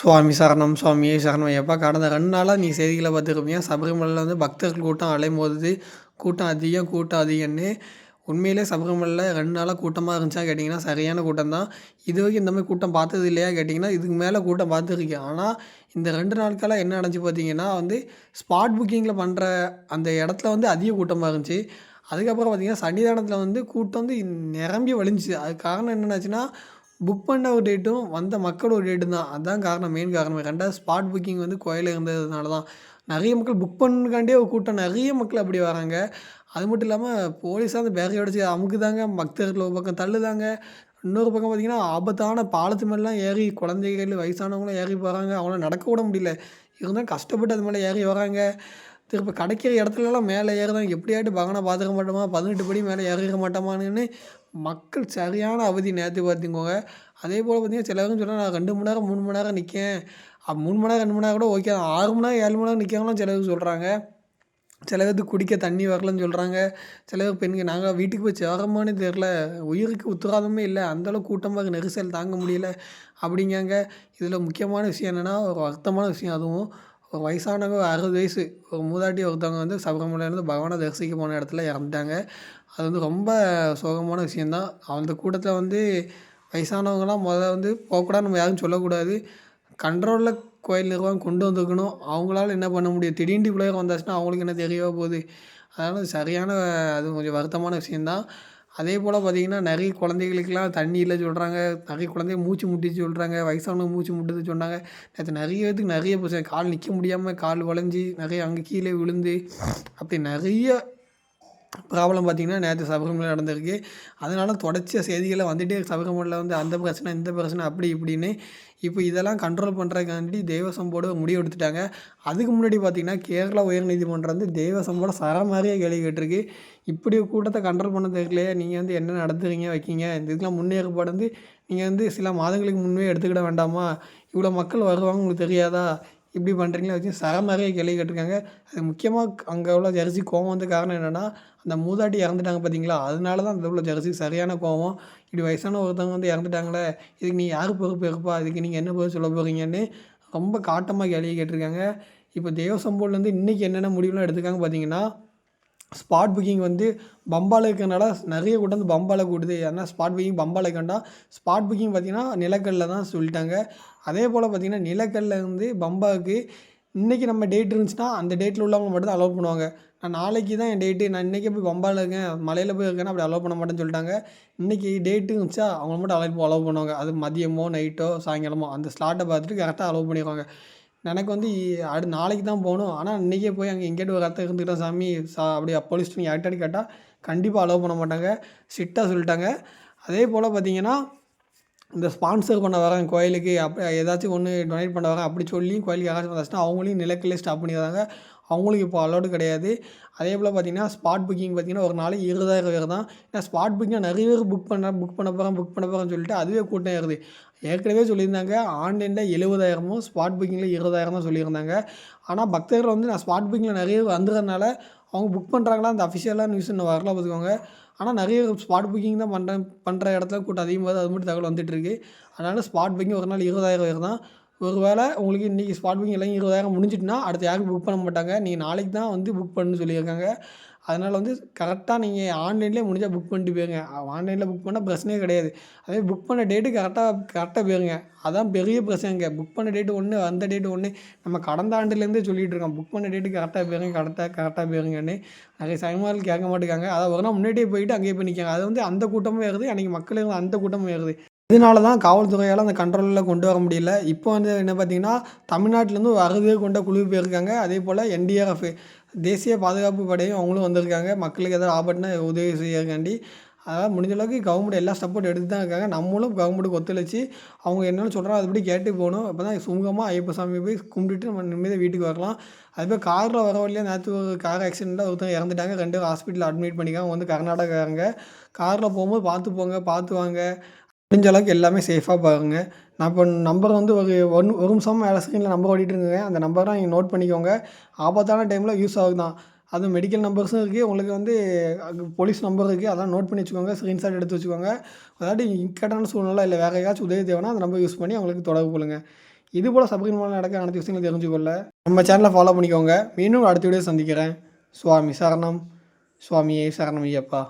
சுவாமி சரணம் சுவாமியே சரணம் ஐயப்பா. கடந்த ரெண்டு நாளாக நீ செய்திகளை பார்த்துருப்பீங்க சபரிமலையில் வந்து பக்தர்கள் கூட்டம் அலைமோதுது. கூட்டம் அதிகம் கூட்டம் அதிகம்னு. உண்மையிலே சபரிமலையில் ரெண்டு நாளாக கூட்டமாக இருந்துச்சா கேட்டிங்கன்னா சரியான கூட்டம் தான் இது வரைக்கும் இந்த மாதிரி கூட்டம் பார்த்தது இல்லையா கேட்டிங்கன்னா இதுக்கு மேலே கூட்டம் பார்த்துருக்கேன். ஆனால் இந்த ரெண்டு நாட்களாக என்ன நடந்துச்சு பார்த்தீங்கன்னா வந்து ஸ்பாட் புக்கிங்கில் பண்ணுற அந்த இடத்துல வந்து அதிக கூட்டமாக இருந்துச்சு. அதுக்கப்புறம் பார்த்திங்கன்னா சன்னிதானத்தில் வந்து கூட்டம் வந்து நிரம்பி வழிஞ்சிச்சு. அதுக்கு காரணம் என்னென்னாச்சுன்னா புக் பண்ண ஒரு டேட்டும் வந்த மக்களோட டேட்டும் தான். அதுதான் காரணம் மெயின் காரணம். ரெண்டாவது ஸ்பாட் புக்கிங் வந்து கோயிலில் இருந்ததுனால தான். நிறைய மக்கள் புக் பண்ணுக்காண்டே ஒரு கூட்டம். நிறைய மக்கள் அப்படி வராங்க. அது மட்டும் இல்லாமல் போலீஸாக அந்த பேக்கை அடிச்சு அமுக்குதாங்க. பக்தர்கள் ஒரு பக்கம் தள்ளுதாங்க. இன்னொரு பக்கம் பார்த்திங்கன்னா ஆபத்தான பாலத்து மேலாம் ஏறி குழந்தைகள் வயசானவங்களாம் ஏறி போகிறாங்க அவங்களாம் நடக்க கூட முடியல. இருந்தால் கஷ்டப்பட்டு அது மேலே ஏறி வராங்க. திருப்பி கிடைக்கிற இடத்துலலாம் மேலே ஏறுதான் எப்படியாட்டு பகனை பார்த்துக்க மாட்டோமா? பதினெட்டு படி மேலே ஏறிக்க மாட்டோமான்னு மக்கள் சரியான அவதி நேற்று பார்த்துக்கோங்க அதே போல் பார்த்தீங்கன்னா பேரும் சொன்னால் நான் ரெண்டு மணி நேரம் மூணு மணி நேரம் நிற்கேன் மூணு மணி நேரம் ரெண்டு மணி நேரம் கூட ஓகே ஆறு மணி நேரம் ஏழு மணி நேரம் நிற்காங்களாம் சில பேர் சொல்கிறாங்க சில பேருக்கு குடிக்க தண்ணி வரலன்னு சொல்கிறாங்க சில பேர் பெண்கள் நாங்கள் வீட்டுக்கு போய் சேரமானே தெரில உயிருக்கு உத்தரவாதமே இல்லை. அந்தளவுக்கு கூட்டமாக நெரிசல் தாங்க முடியல. அப்படிங்காங்க. இதில் முக்கியமான விஷயம் என்னென்னா ஒரு வருத்தமான விஷயம் அதுவும். ஒரு வயசானவங்க அறுபது வயசு ஒரு மூதாட்டி ஒருத்தவங்க வந்து சபரிமலையிலேருந்து பகவானை தரிசிக்க போன இடத்துல இறந்துட்டாங்க. அது வந்து ரொம்ப சோகமான விஷயந்தான் அந்த கூட்டத்தில் வந்து வயசானவங்களாம் முதல்ல வந்து போகக்கூடாது நம்ம யாரும் சொல்லக்கூடாது. கண்ட்ரோலில் கோயில் நிர்வாகம் கொண்டு வந்துருக்கணும். அவங்களால என்ன பண்ண முடியும்? திடீர்னு இவ்வளோ வந்தாச்சுன்னா அவங்களுக்கு என்ன தெரியவா போகுது? அதனால் சரியான அது கொஞ்சம் வருத்தமான விஷயந்தான் அதே போல் பார்த்திங்கன்னா நிறைய குழந்தைகளுக்கெல்லாம் தண்ணி இல்லை சொல்கிறாங்க நிறைய குழந்தைய மூச்சு முட்டிச்சு சொல்கிறாங்க வயசானவங்க மூச்சு முட்டுது சொன்னாங்க. நேற்று நிறைய பேத்துக்கு நிறைய பிரச்சனை. கால் நிற்க முடியாமல் கால் வளைஞ்சி நிறைய அங்கே கீழே விழுந்து அப்படி நிறைய ப்ராப்ளம் பார்த்திங்கன்னா நேற்று சபரிமலை நடந்திருக்கு. அதனால் தொடர்ச்சியாக செய்திகளை வந்துகிட்டே சபரிமலையில் வந்து அந்த பிரச்சனை இந்த பிரச்சனை அப்படி இப்படின்னு இப்போ இதெல்லாம் கண்ட்ரோல் பண்ணுறதுக்காண்டி தேவசம் முடிவு எடுத்துட்டாங்க. அதுக்கு முன்னாடி பார்த்திங்கன்னா கேரளா உயர்நீதிமன்றம் வந்து தேவசம்போட போர்டு சர மாதிரியே கேள்வி கேட்டிருக்கு. இப்படி கூட்டத்தை கண்ட்ரோல் பண்ண தெரியலையே நீங்கள் வந்து என்ன நடத்துறீங்க வைக்கீங்க? இந்த இதுக்கெலாம் முன்னேற்பாடு வந்து நீங்கள் வந்து சில மாதங்களுக்கு முன்பே எடுத்துக்கிட வேண்டாமா? இவ்வளோ மக்கள் வருவாங்க உங்களுக்கு தெரியாதா? இப்படி பண்ணுறீங்களா வச்சு சரமாரியாக கேள்வி கேட்டிருக்காங்க. அது முக்கியமாக அங்கே உள்ள ஜெர்சி கோவம் வந்து காரணம் என்னென்னா அந்த மூதாட்டி இறந்துட்டாங்க பார்த்தீங்களா அதனால தான் அந்த உள்ள ஜெர்சி சரியான கோவம். இப்படி வயசான ஒருத்தவங்க வந்து இறந்துட்டாங்களே இதுக்கு நீ யார் பொறுப்பு இருப்பா இதுக்கு நீங்கள் என்ன பொறுப்பு சொல்ல போகிறீங்கன்னு ரொம்ப காட்டமாக கேள்வி கேட்டிருக்காங்க. இப்போ தேவசம்போலேருந்து இன்றைக்கி என்னென்ன முடிவுலாம் எடுத்துக்காங்க பார்த்தீங்கன்னா ஸ்பாட் புக்கிங் வந்து பம்பாவில் இருக்கிறனால நிறைய கூட்டம் வந்து பம்பாவில் கூடுது ஏன்னா ஸ்பாட் புக்கிங் பம்பாவில் கண்டா ஸ்பாட் புக்கிங் பார்த்திங்கன்னா நிலக்கல்லில் தான் சொல்லிட்டாங்க. அதே போல் பார்த்திங்கன்னா நிலக்கல்லில் இருந்து பம்பாவுக்கு இன்றைக்கி நம்ம டேட் இருந்துச்சுன்னா அந்த டேட்டில் உள்ளவங்க மட்டும் தான் அலோவ் பண்ணுவாங்க. நான் நாளைக்கு தான் என் டேட்டு நான் இன்றைக்கே போய் பம்பாவில் இருக்கேன். மலையில் போய் இருக்கேன்னா அப்படி அலோவ் பண்ண மாட்டேன்னு சொல்லிட்டாங்க. இன்றைக்கி டேட்டு இருந்துச்சா அவங்க மட்டும் அலோவ் அலோவ் பண்ணுவாங்க. அது மதியமோ நைட்டோ சாயங்காலமோ அந்த ஸ்லாட்டை பார்த்துட்டு கரெக்டாக அலோவ் பண்ணிடுவாங்க. எனக்கு வந்து அடு நாளைக்கு தான் போகணும். ஆனால் இன்றைக்கே போய் அங்கே எங்கேயாட்டு ஒரு இடத்த இருந்துக்கிட்டோம் சாமி சா அப்படியே போலீஸ் நீங்கள் யார்ட்டாடி கேட்டால் கண்டிப்பாக அலோவ் பண்ண மாட்டாங்க. ஸ்ட்ரிக்டாக சொல்லிட்டாங்க. அதே போல் பார்த்தீங்கன்னா இந்த ஸ்பான்சர் பண்ண வரேன் கோயிலுக்கு அப்போ ஏதாச்சும் ஒன்று டொனேட் பண்ண வரேன் அப்படி சொல்லி கோயிலுக்கு யாராச்சும் வந்தாச்சுன்னா அவங்களையும் நிலக்கிலே ஸ்டாப் பண்ணிடுறாங்க. அவங்களுக்கு இப்போ அலோடு கிடையாது. அதே போல் பார்த்திங்கன்னா ஸ்பாட் புக்கிங் பார்த்திங்கன்னா ஒரு நாளைக்கு இருபதாயிரம் பேர் தான். ஏன்னா ஸ்பாட் புக்கிங் நிறைய பேர் புக் பண்ண புக் பண்ண போகிறேன் புக் பண்ண போகிறேன்னு சொல்லிட்டு அதுவே கூட்டம் ஏறுது. ஏற்கனவே சொல்லியிருந்தாங்க ஆன்லைனில் எழுபதாயிரமும் ஸ்பாட் புக்கிங்கில் இருபதாயிரம் தான் சொல்லியிருந்தாங்க. ஆனால் பக்தர்கள் வந்து நான் ஸ்பாட் புக்கிங்கில் நிறைய வந்துடுறதுனால அவங்க புக் பண்ணுறாங்களா அந்த அஃபிஷியலாக நியூஸ் இன்னும் வரல பார்த்துக்கோங்க. ஆனால் நிறைய ஸ்பாட் புக்கிங் தான் பண்ணுறேன் பண்ணுற இடத்துல கூட்டம் அதிகமாக அது மட்டும் தகவல் வந்துட்டுருக்கு அதனால் ஸ்பாட் புக்கிங் ஒரு நாள் இருபதாயிரம் பேர் தான். ஒரு வேளை உங்களுக்கு இன்றைக்கி ஸ்பாட் புக்கிங் எல்லாம் இருபதாயிரம் முடிஞ்சிட்டுனா அடுத்து யாரும் புக் பண்ண மாட்டாங்க. நீங்கள் நாளைக்கு தான் வந்து புக் பண்ணு சொல்லியிருக்காங்க. அதனால் வந்து கரெக்டாக நீங்கள் ஆன்லைன்லேயே முடிஞ்சால் புக் பண்ணிட்டு போயிருங்க. ஆன்லைனில் புக் பண்ணால் பிரச்சனையே கிடையாது. அதே புக் பண்ண டேட்டு கரெக்டாக கரெக்டாக போயிருங்க. அதான் பெரிய பிரச்சனைங்க புக் பண்ண டேட்டு ஒன்று அந்த டேட்டு ஒன்று நம்ம கடந்த ஆண்டுலேருந்தே சொல்லிகிட்டு இருக்கோம். புக் பண்ண டேட்டு கரெக்டாக போயிருங்க கரெக்டாக கரெக்டாக போயிருங்கன்னு. நிறைய சமயமார்கள் கேட்க மாட்டேங்காங்க. அதை ஒரு நாள் முன்னாடியே போயிட்டு அங்கேயே போய் நிற்காங்க அது வந்து அந்த கூட்டமும் ஏறுது அன்றைக்கி மக்கள் அந்த கூட்டமும் ஏறுது இதனால தான் காவல்துறையால் அந்த கண்ட்ரோலில் கொண்டு வர முடியல. இப்போ வந்து என்ன பார்த்தீங்கன்னா தமிழ்நாட்டிலேருந்து ஒரு அறுபது பேர் கொண்ட குழு போயிருக்காங்க அதே போல் என்டிஆர்எஃப் தேசிய பாதுகாப்பு படையும் அவங்களும் வந்திருக்காங்க. மக்களுக்கு எதாவது ஆபத்துனா உதவி செய்யறக்காண்டி அதனால் முடிஞ்ச அளவுக்கு கவர்மெண்ட் எல்லா சப்போர்ட் எடுத்து தான் இருக்காங்க. நம்மளும் கவர்மெண்ட்டுக்கு ஒத்துழைச்சி அவங்க என்னென்னு சொல்கிறோம் அதுபடி கேட்டு போகணும். அப்போ தான் சுமூகமாக ஐயப்ப சாமி போய் கும்பிட்டுட்டு நம்ம நிம்மதியாக வீட்டுக்கு வரலாம். அதுபோல் காரில் வர வழியாக நேற்று ஒரு கார் ஆக்சிடெண்ட்டில் ஒருத்தவங்க இறந்துட்டாங்க. ரெண்டு ஹாஸ்பிட்டலில் அட்மிட் பண்ணிக்காங்க வந்து கர்நாடகாங்க காரில் போகும்போது பார்த்து போங்க பார்த்து வாங்க. முடிஞ்ச அளவுக்கு எல்லாமே சேஃபாக பாருங்க. நான் இப்போ நம்பர் வந்து ஒரு ஒன் ஒரு நிமிஷம் வேலை ஸ்க்ரீனில் நம்பர் ஓடிட்டு இருக்குங்க. அந்த நம்பர்லாம் நீங்கள் நோட் பண்ணிக்கோங்க. ஆபத்தான டைமில் யூஸ் ஆகுதான் அதுவும் மெடிக்கல் நம்பர்ஸும் இருக்குது உங்களுக்கு வந்து போலீஸ் நம்பர் இருக்குது அதெல்லாம் நோட் பண்ணி வச்சுக்கோங்க. ஸ்க்ரீன்ஷாட் எடுத்து வச்சுக்கோங்க. அதாவது இக்கட்டான சூழ்நிலை இல்லை. வேறு ஏதாச்சும் உதவி தேவைன்னா அந்த நம்பர் யூஸ் பண்ணி அவங்களுக்கு தொடர்பு கொள்ளுங்கள் இது போல் மூலம் நடக்க அனைத்து விஷயங்களும் தெரிஞ்சுக்கொள்ள நம்ம சேனலை ஃபாலோ பண்ணிக்கோங்க. மீண்டும் அடுத்த வீடியோ சந்திக்கிறேன். சுவாமி சரணம். சுவாமியே சரணம் ஐயப்பா.